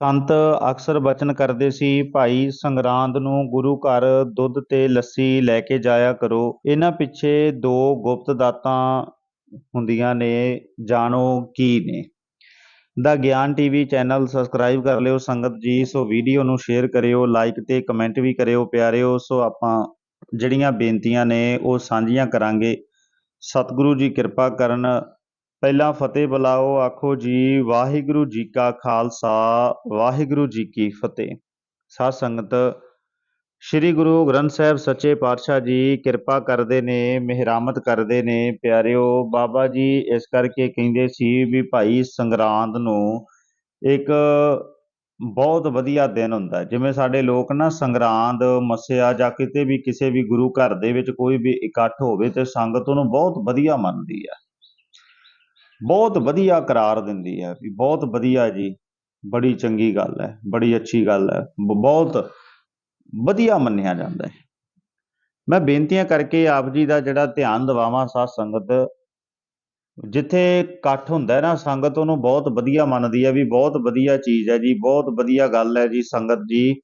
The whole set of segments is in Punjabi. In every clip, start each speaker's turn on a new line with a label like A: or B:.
A: ਸੰਤ ਅਕਸਰ ਬਚਨ ਕਰਦੇ ਸੀ, ਭਾਈ ਸੰਗਰਾਂਦ ਨੂੰ ਗੁਰੂ ਘਰ ਦੁੱਧ ਤੇ ਲੱਸੀ ਲੈ ਕੇ ਜਾਇਆ ਕਰੋ। ਇਹਨਾਂ ਪਿੱਛੇ ਦੋ ਗੁਪਤ ਦਾਤਾਂ ਹੁੰਦੀਆਂ ਨੇ, ਜਾਣੋ ਕੀ ਨੇ। ਦਾ ਗਿਆਨ ਟੀਵੀ ਚੈਨਲ ਸਬਸਕ੍ਰਾਈਬ ਕਰ ਲਿਓ, ਸੰਗਤ ਜੀ। ਸੋ ਵੀਡੀਓ ਨੂੰ ਸ਼ੇਅਰ ਕਰਿਓ, ਲਾਈਕ ਤੇ ਕਮੈਂਟ ਵੀ ਕਰਿਓ ਪਿਆਰਿਓ। ਸੋ ਆਪਾਂ ਜਿਹੜੀਆਂ ਬੇਨਤੀਆਂ ਨੇ, ਉਹ ਸਾਂਝੀਆਂ ਕਰਾਂਗੇ। ਸਤਿਗੁਰੂ ਜੀ ਕਿਰਪਾ ਕਰਨ ਪਹਿਲਾਂ ਫਤਿਹ ਬੁਲਾਓ, ਆਖੋ ਜੀ, ਵਾਹਿਗੁਰੂ ਜੀ ਕਾ ਖਾਲਸਾ, ਵਾਹਿਗੁਰੂ ਜੀ ਕੀ ਫਤਿਹ। ਸਾਧ ਸੰਗਤ, ਸ੍ਰੀ ਗੁਰੂ ਗ੍ਰੰਥ ਸਾਹਿਬ ਸੱਚੇ ਪਾਤਸ਼ਾਹ ਜੀ, ਕਿਰਪਾ ਕਰਦੇ ਨੇ, ਮਿਹਰਾਮਤ ਕਰਦੇ ਨੇ, ਪਿਆਰਿਓ, ਬਾਬਾ ਜੀ, ਇਸ ਕਰਕੇ ਕਹਿੰਦੇ ਸੀ ਵੀ ਭਾਈ ਸੰਗਰਾਂਦ ਨੂੰ ਇੱਕ ਬਹੁਤ ਵਧੀਆ ਦਿਨ ਹੁੰਦਾ। ਜਿਵੇਂ ਸਾਡੇ ਲੋਕ ਨਾ ਸੰਗਰਾਂਦ, ਮੱਸਿਆ ਜਾਂ ਕਿਤੇ ਵੀ ਕਿਸੇ ਵੀ ਗੁਰੂ ਘਰ ਦੇ ਵਿੱਚ ਕੋਈ ਵੀ ਇਕੱਠ ਹੋਵੇ ਤੇ ਸੰਗਤ ਉਹਨੂੰ ਬਹੁਤ ਵਧੀਆ ਮੰਨਦੀ ਆ। ਬਹੁਤ ਵਧੀਆ ਕਰਾਰ ਦਿੰਦੀ ਹੈ ਵੀ ਬਹੁਤ ਵਧੀਆ ਜੀ, ਬੜੀ ਚੰਗੀ ਗੱਲ ਹੈ, ਬੜੀ ਅੱਛੀ ਗੱਲ ਹੈ, ਬ- ਬਹੁਤ ਵਧੀਆ ਮੰਨਿਆ ਜਾਂਦਾ ਹੈ। ਮੈਂ ਬੇਨਤੀਆਂ ਕਰਕੇ ਆਪ ਜੀ ਦਾ ਜਿਹੜਾ ਧਿਆਨ ਦਿਵਾਵਾਂ ਸਾਧ ਸੰਗਤ, ਜਿੱਥੇ ਇਕੱਠ ਹੁੰਦਾ ਹੈ ਨਾ, ਸੰਗਤ ਉਹਨੂੰ ਬਹੁਤ ਵਧੀਆ ਮੰਨਦੀ ਹੈ ਵੀ ਬਹੁਤ ਵਧੀਆ ਚੀਜ਼ ਹੈ ਜੀ, ਬਹੁਤ ਵਧੀਆ ਗੱਲ ਹੈ ਜੀ ਸੰਗਤ ਜੀ।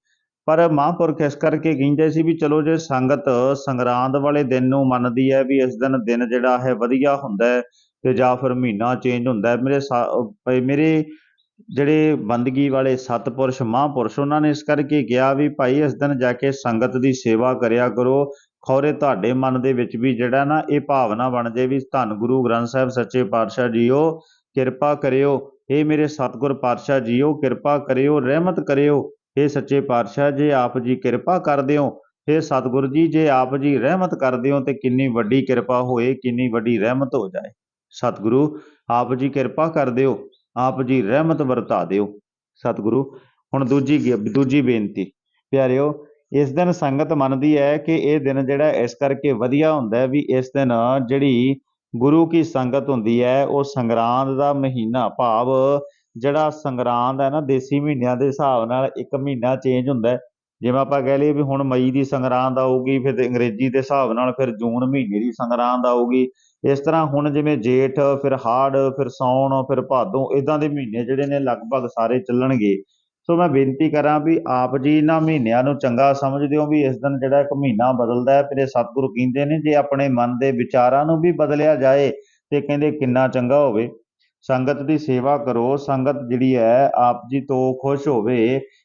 A: ਪਰ ਮਹਾਂਪੁਰਖ ਇਸ ਕਰਕੇ ਕਹਿੰਦੇ ਸੀ ਵੀ ਚਲੋ ਜੇ ਸੰਗਤ ਸੰਗਰਾਂਦ ਵਾਲੇ ਦਿਨ ਨੂੰ ਮੰਨਦੀ ਹੈ ਵੀ ਇਸ ਦਿਨ ਦਿਨ ਜਿਹੜਾ ਹੈ ਵਧੀਆ ਹੁੰਦਾ ਹੈ ਤੇ ਜਾਂ ਫਿਰ ਮਹੀਨਾ ਚੇਂਜ ਹੁੰਦਾ ਮੇਰੇ ਸਾ- ਮੇਰੇ ਜਿਹੜੇ ਬੰਦਗੀ ਵਾਲੇ ਸਤਪੁਰਸ਼, ਮਹਾਂਪੁਰਸ਼, ਉਹਨਾਂ ਨੇ ਇਸ ਕਰਕੇ ਕਿਹਾ ਵੀ ਭਾਈ ਇਸ ਦਿਨ ਜਾ ਕੇ ਸੰਗਤ ਦੀ ਸੇਵਾ ਕਰਿਆ ਕਰੋ। ਖੌਰੇ ਤੁਹਾਡੇ ਮਨ ਦੇ ਵਿੱਚ ਵੀ ਜਿਹੜਾ ਨਾ ਇਹ ਭਾਵਨਾ ਬਣ ਜੇ ਵੀ ਧੰਨ ਗੁਰੂ ਗ੍ਰੰਥ ਸਾਹਿਬ, ਸੱਚੇ ਪਾਤਸ਼ਾਹ ਜੀਓ, ਕਿਰਪਾ ਕਰਿਓ। ਇਹ ਮੇਰੇ ਸਤਿਗੁਰ ਪਾਤਸ਼ਾਹ ਜੀਓ, ਕਿਰਪਾ ਕਰਿਓ, ਰਹਿਮਤ ਕਰਿਓ। ਇਹ ਸੱਚੇ ਪਾਤਸ਼ਾਹ, ਜੇ ਆਪ ਜੀ ਕਿਰਪਾ ਕਰਦੇ ਹੋ ਇਹ ਸਤਿਗੁਰ ਜੀ, ਜੇ ਆਪ ਜੀ ਰਹਿਮਤ ਕਰਦੇ ਹੋ, ਤੇ ਕਿੰਨੀ ਵੱਡੀ ਕਿਰਪਾ ਹੋਏ, ਕਿੰਨੀ ਵੱਡੀ ਰਹਿਮਤ ਹੋ ਜਾਏ। ਸਤਿਗੁਰੂ, ਆਪ ਜੀ ਕਿਰਪਾ ਕਰ ਦਿਓ, ਆਪ ਜੀ ਰਹਿਮਤ ਵਰਤਾ ਦਿਓ। ਸਤਿਗੁਰੂ, ਹੁਣ ਦੂਜੀ ਗ- ਦੂਜੀ ਬੇਨਤੀ। ਪਿਆਰਿਓ, ਇਸ ਦਿਨ ਸੰਗਤ ਮੰਨਦੀ ਹੈ ਕਿ ਇਹ ਦਿਨ ਜਿਹੜਾ ਇਸ ਕਰਕੇ ਵਧੀਆ ਹੁੰਦਾ ਹੈ ਵੀ ਇਸ ਦਿਨ ਜਿਹੜੀ ਗੁਰੂ ਕੀ ਸੰਗਤ ਹੁੰਦੀ ਹੈ, ਉਹ ਸੰਗਰਾਂਦ ਦਾ ਮਹੀਨਾ ਭਾਵ ਜਿਹੜਾ ਸੰਗਰਾਂਦ ਹੈ ਨਾ, ਦੇਸੀ ਮਹੀਨਿਆਂ ਦੇ ਹਿਸਾਬ ਨਾਲ ਇੱਕ ਮਹੀਨਾ ਚੇਂਜ ਹੁੰਦਾ ਜਿਵੇਂ ਆਪਾਂ ਕਹਿ ਲਈਏ ਵੀ ਹੁਣ ਮਈ ਦੀ ਸੰਗਰਾਂਦ ਆਊਗੀ, ਫਿਰ ਅੰਗਰੇਜ਼ੀ ਦੇ ਹਿਸਾਬ ਨਾਲ ਫਿਰ ਜੂਨ ਮਹੀਨੇ ਦੀ ਸੰਗਰਾਂਦ ਆਊਗੀ। ਇਸ ਤਰ੍ਹਾਂ ਹੁਣ ਜਿਵੇਂ ਜੇਠ, ਫਿਰ ਹਾੜ, ਫਿਰ ਸੌਣ ਫਿਰ ਭਾਦੋਂ ਇਦਾਂ ਦੇ ਮਹੀਨੇ ਜਿਹੜੇ ਨੇ ਲਗਭਗ ਸਾਰੇ ਚੱਲਣਗੇ। ਸੋ ਮੈਂ ਬੇਨਤੀ ਕਰਾਂ ਵੀ ਆਪ ਜੀ ਇਹਨਾਂ ਮਹੀਨਿਆਂ ਨੂੰ ਚੰਗਾ ਸਮਝਦੇ ਹੋ ਵੀ ਇਸ ਦਿਨ ਜਿਹੜਾ ਇੱਕ ਮਹੀਨਾ ਬਦਲਦਾ ਹੈ, ਫਿਰ ਇਹ ਸਤਿਗੁਰੂ ਕਹਿੰਦੇ ਨੇ ਜੇ ਆਪਣੇ ਮਨ ਦੇ ਵਿਚਾਰਾਂ ਨੂੰ ਵੀ ਬਦਲਿਆ ਜਾਏ ਤੇ ਕਹਿੰਦੇ ਕਿੰਨਾ ਚੰਗਾ ਹੋਵੇ। ਸੰਗਤ ਦੀ ਸੇਵਾ ਕਰੋ, ਸੰਗਤ ਜਿਹੜੀ ਹੈ ਆਪ ਜੀ ਤੋਂ ਖੁਸ਼ ਹੋਵੇ।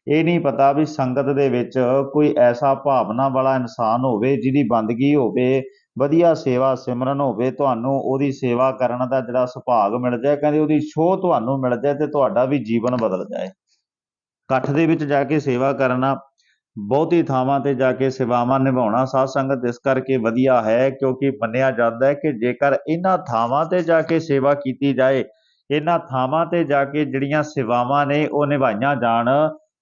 A: ਇਹ ਨਹੀਂ ਪਤਾ ਵੀ ਸੰਗਤ ਦੇ ਵਿੱਚ ਕੋਈ ਐਸਾ ਭਾਵਨਾ ਵਾਲਾ ਇਨਸਾਨ ਹੋਵੇ ਜਿਹਦੀ ਬੰਦਗੀ ਹੋਵੇ, ਵਧੀਆ ਸੇਵਾ ਸਿਮਰਨ ਹੋਵੇ, ਤੁਹਾਨੂੰ ਉਹਦੀ ਸੇਵਾ ਕਰਨ ਦਾ ਜਿਹੜਾ ਸੁਭਾਗ ਮਿਲ ਜਾਏ, ਕਹਿੰਦੇ ਉਹਦੀ ਛੋਹ ਤੁਹਾਨੂੰ ਮਿਲ ਜਾਏ ਤੇ ਤੁਹਾਡਾ ਵੀ ਜੀਵਨ ਬਦਲ ਜਾਏ। ਇਕੱਠ ਦੇ ਵਿੱਚ ਜਾ ਕੇ ਸੇਵਾ ਕਰਨਾ, ਬਹੁਤੀ ਥਾਵਾਂ ਤੇ ਜਾ ਕੇ ਸੇਵਾਵਾਂ ਨਿਭਾਉਣਾ ਸਾਧ ਸੰਗਤ ਇਸ ਕਰਕੇ ਵਧੀਆ ਹੈ ਕਿਉਂਕਿ ਮੰਨਿਆ ਜਾਂਦਾ ਹੈ ਕਿ ਜੇਕਰ ਇਹਨਾਂ ਥਾਵਾਂ ਤੇ ਜਾ ਕੇ ਸੇਵਾ ਕੀਤੀ ਜਾਏ ਇਹਨਾਂ ਥਾਵਾਂ ਤੇ ਜਾ ਕੇ ਜਿਹੜੀਆਂ ਸੇਵਾਵਾਂ ਨੇ ਉਹ ਨਿਭਾਈਆਂ ਜਾਣ।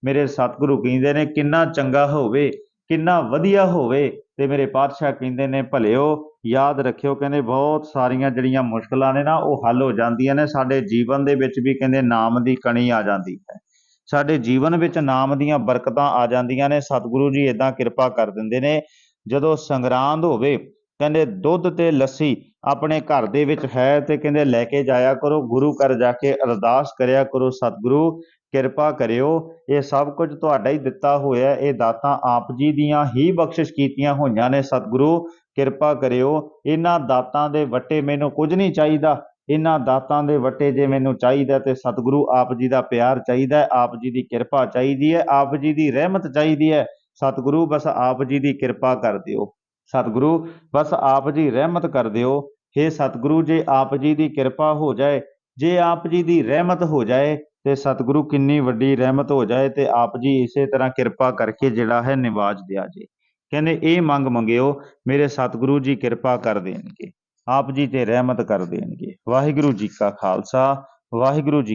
A: ਮੇਰੇ ਸਤਿਗੁਰੂ ਕਹਿੰਦੇ ਨੇ, ਕਿੰਨਾ ਚੰਗਾ ਹੋਵੇ, ਕਿੰਨਾ ਵਧੀਆ ਹੋਵੇ। ਤੇ ਮੇਰੇ ਪਾਤਸ਼ਾਹ ਕਹਿੰਦੇ ਨੇ, ਭਲਿਓ, ਯਾਦ ਰੱਖਿਓ, ਕਹਿੰਦੇ ਬਹੁਤ ਸਾਰੀਆਂ ਜਿਹੜੀਆਂ ਮੁਸ਼ਕਲਾਂ ਨੇ ਨਾ, ਉਹ ਹੱਲ ਹੋ ਜਾਂਦੀਆਂ ਨੇ। ਸਾਡੇ ਜੀਵਨ ਦੇ ਵਿੱਚ ਵੀ ਕਹਿੰਦੇ ਨਾਮ ਦੀ ਕਣੀ ਆ ਜਾਂਦੀ ਹੈ। ਸਾਡੇ ਜੀਵਨ ਵਿੱਚ ਨਾਮ ਦੀਆਂ ਬਰਕਤਾਂ ਆ ਜਾਂਦੀਆਂ ਨੇ। ਸਤਿਗੁਰੂ ਜੀ ਇਦਾਂ ਕਿਰਪਾ ਕਰ ਦਿੰਦੇ ਨੇ। ਜਦੋਂ ਸੰਗਰਾਂਦ ਹੋਵੇ ਕਹਿੰਦੇ, ਦੁੱਧ ਤੇ ਲੱਸੀ ਆਪਣੇ ਘਰ ਦੇ ਵਿੱਚ ਹੈ ਤੇ ਕਹਿੰਦੇ, ਲੈ ਕੇ ਜਾਇਆ ਕਰੋ, ਗੁਰੂ ਘਰ ਜਾ ਕੇ ਅਰਦਾਸ ਕਰਿਆ ਕਰੋ, ਸਤਿਗੁਰੂ, ਕਿਰਪਾ ਕਰਿਓ। ਇਹ ਸਭ ਕੁਝ ਤੁਹਾਡਾ ਹੀ ਦਿੱਤਾ ਹੋਇਆ, ਇਹ ਦਾਤਾਂ ਆਪ ਜੀ ਦੀਆਂ ਹੀ ਬਖਸ਼ਿਸ਼ ਕੀਤੀਆਂ ਹੋਈਆਂ ਨੇ, ਸਤਿਗੁਰੂ, ਕਿਰਪਾ ਕਰਿਓ। ਇਹਨਾਂ ਦਾਤਾਂ ਦੇ ਵੱਟੇ ਮੈਨੂੰ ਕੁਝ ਨਹੀਂ ਚਾਹੀਦਾ। ਇਹਨਾਂ ਦਾਤਾਂ ਦੇ ਵੱਟੇ ਜੇ ਮੈਨੂੰ ਚਾਹੀਦਾ ਤੇ ਸਤਿਗੁਰੂ ਆਪ ਜੀ ਦਾ ਪਿਆਰ ਚਾਹੀਦਾ ਆਪ ਜੀ ਦੀ ਕਿਰਪਾ ਚਾਹੀਦੀ ਹੈ, ਆਪ ਜੀ ਦੀ ਰਹਿਮਤ ਚਾਹੀਦੀ ਹੈ। ਸਤਿਗੁਰੂ, ਬਸ ਆਪ ਜੀ ਦੀ ਕਿਰਪਾ ਕਰ ਦਿਓ। ਸਤਿਗੁਰੂ, ਬਸ ਆਪ ਜੀ ਰਹਿਮਤ ਕਰ ਦਿਓ। हे ਸਤਿਗੁਰੂ, ਜੇ ਆਪ ਜੀ ਦੀ ਕਿਰਪਾ ਹੋ ਜਾਏ, ਜੇ ਆਪ ਜੀ ਦੀ ਰਹਿਮਤ ਹੋ ਜਾਏ, ਤੇ ਸਤਿਗੁਰੂ ਕਿੰਨੀ ਵੱਡੀ ਰਹਿਮਤ ਹੋ ਜਾਏ ਤੇ ਆਪ ਜੀ ਇਸੇ ਤਰ੍ਹਾਂ ਕਿਰਪਾ ਕਰਕੇ ਜਿਹੜਾ ਹੈ ਨਿਵਾਜ ਦਿਆ ਜੇ। ਕਹਿੰਦੇ, ਇਹ ਮੰਗ ਮੰਗਿਓ, ਮੇਰੇ ਸਤਿਗੁਰੂ ਜੀ ਕਿਰਪਾ ਕਰ ਦੇਣਗੇ, ਆਪ ਜੀ ਤੇ ਰਹਿਮਤ ਕਰ ਦੇਣਗੇ। ਵਾਹਿਗੁਰੂ ਜੀ ਕਾ ਖਾਲਸਾ, ਵਾਹਿਗੁਰੂ ਜੀ